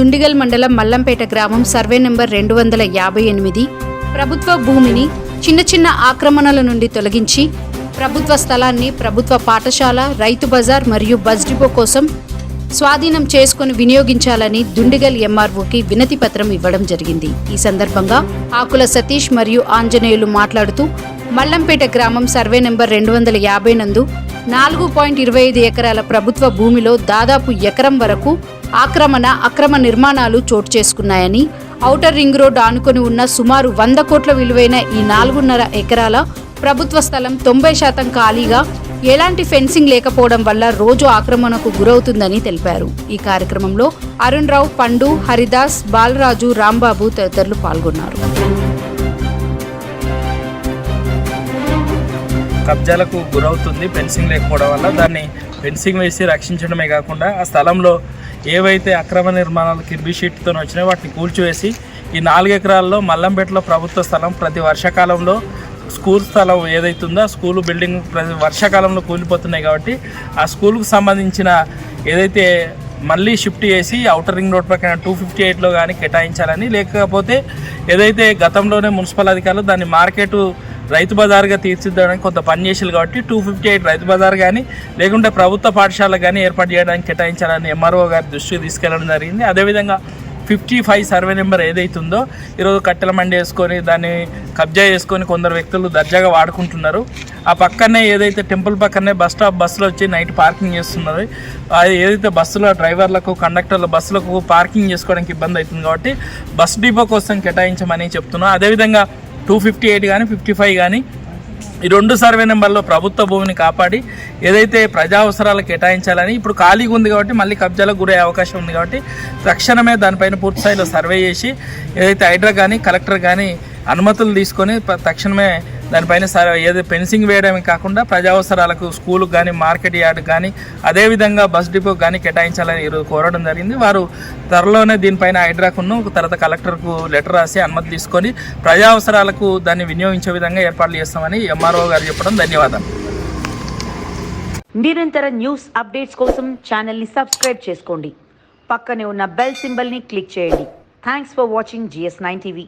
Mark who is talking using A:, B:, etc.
A: దుండిగల్ మండలం మల్లంపేట గ్రామం survey number రెండు వందల యాభై ఎనిమిది. ప్రభుత్వ భూమిని చిన్న చిన్న ఆక్రమణల నుండి తొలగించి ప్రభుత్వ స్థలాన్ని ప్రభుత్వ పాఠశాల రైతు బజార్ మరియు బస్ డిపో కోసం స్వాధీనం చేసుకుని వినియోగించాలని దుండిగల్ ఎంఆర్ఓకి వినతి పత్రం ఇవ్వడం జరిగింది. ఈ సందర్భంగా ఆకుల సతీష్ మరియు ఆంజనేయులు మాట్లాడుతూ మల్లంపేట గ్రామం సర్వే నెంబర్ రెండు వందల యాభై నందు నాలుగు పాయింట్ ఇరవై ఐదు ఎకరాల ప్రభుత్వ భూమిలో దాదాపు ఎకరం వరకు ఆక్రమణ అక్రమ నిర్మాణాలు చోటు చేసుకున్నాయని ఔటర్ రింగ్ రోడ్ ఆనుకొని ఉన్న సుమారు వంద కోట్ల విలువైన ఈ నాలుగున్నర ఎకరాల ప్రభుత్వ స్థలం తొంభై శాతం ఖాళీగా ఎలాంటి ఫెన్సింగ్ లేకపోవడం వల్ల రోజు ఆక్రమణకు గురవుతుందని తెలిపారు. ఈ కార్యక్రమంలో అరుణ్ రావు పండు హరిదాస్ బాలరాజు రాంబాబు తదితరులు పాల్గొన్నారు.
B: కబ్జాలకు గురవుతుంది. ఫెన్సింగ్ లేకపోవడం వల్ల దాన్ని ఫెన్సింగ్ వేసి రక్షించడమే కాకుండా ఆ స్థలంలో ఏవైతే అక్రమ నిర్మాణాలు కిర్బీ షీట్తో వచ్చినాయో వాటిని కూల్చివేసి ఈ నాలుగు ఎకరాల్లో మల్లంపేటలో ప్రభుత్వ స్థలం ప్రతి వర్షాకాలంలో స్కూల్ స్థలం ఏదైతుందో ఆ స్కూల్ బిల్డింగ్ ప్రతి వర్షాకాలంలో కూలిపోతున్నాయి కాబట్టి ఆ స్కూల్కు సంబంధించిన ఏదైతే మళ్ళీ షిఫ్ట్ చేసి అవుటర్ రింగ్ రోడ్ ప్రకారం టూ ఫిఫ్టీ ఎయిట్లో కానీ కేటాయించాలని లేకపోతే ఏదైతే గతంలోనే మున్సిపల్ అధికారులు దాన్ని మార్కెట్ రైతు బజార్గా తీర్చిదిద్దడానికి కొంత పని చేసారు కాబట్టి two fifty eight Rythu Bazar కానీ లేకుంటే ప్రభుత్వ పాఠశాల కానీ ఏర్పాటు చేయడానికి కేటాయించాలని ఎంఆర్ఓ గారి దృష్టికి తీసుకెళ్ళడం జరిగింది. అదేవిధంగా ఫిఫ్టీ ఫైవ్ సర్వే నెంబర్ ఏదైతుందో ఈరోజు కట్టెల మండి వేసుకొని దాన్ని కబ్జా చేసుకొని కొందరు వ్యక్తులు దర్జాగా వాడుకుంటున్నారు. ఆ పక్కనే ఏదైతే టెంపుల్ పక్కనే బస్ స్టాప్ బస్సులు వచ్చి నైట్ పార్కింగ్ చేస్తున్నారు. అది ఏదైతే బస్సులో డ్రైవర్లకు కండక్టర్ల బస్సులకు పార్కింగ్ చేసుకోవడానికి ఇబ్బంది అవుతుంది కాబట్టి బస్ డిపో కోసం కేటాయించమని చెప్తున్నాం. అదేవిధంగా టూ ఫిఫ్టీ ఎయిట్ కానీ ఫిఫ్టీ ఫైవ్ కానీ ఈ రెండు సర్వే నెంబర్లో ప్రభుత్వ భూమిని కాపాడి ఏదైతే ప్రజా అవసరాలు కేటాయించాలని ఇప్పుడు ఖాళీగా ఉంది కాబట్టి మళ్ళీ కబ్జాలకు గురయ్యే అవకాశం ఉంది కాబట్టి తక్షణమే దానిపైన పూర్తి స్థాయిలో సర్వే చేసి ఏదైతే హైడ్రా కానీ కలెక్టర్ కానీ అనుమతులు తీసుకొని తక్షణమే దానిపైన సర్వే ఏదో ఫెన్సింగ్ వేయడమే కాకుండా ప్రజావసరాలకు స్కూల్కి కానీ మార్కెట్ యార్డ్ కానీ అదేవిధంగా బస్ డిపో కానీ కేటాయించాలని ఈరోజు కోరడం జరిగింది. వారు త్వరలోనే దీనిపైన హైడ్రాకును తర్వాత కలెక్టర్కు లెటర్ రాసి అనుమతి తీసుకొని ప్రజావసరాలకు దాన్ని వినియోగించే విధంగా ఏర్పాట్లు చేస్తామని ఎంఆర్ఓ గారు చెప్పడం ధన్యవాదాలు
C: నిరంతర న్యూస్ అప్డేట్స్ కోసం ఛానల్ని సబ్స్క్రైబ్ చేసుకోండి. పక్కనే ఉన్న బెల్ సింబల్ని క్లిక్ చేయండి. Thanks for watching GS nine TV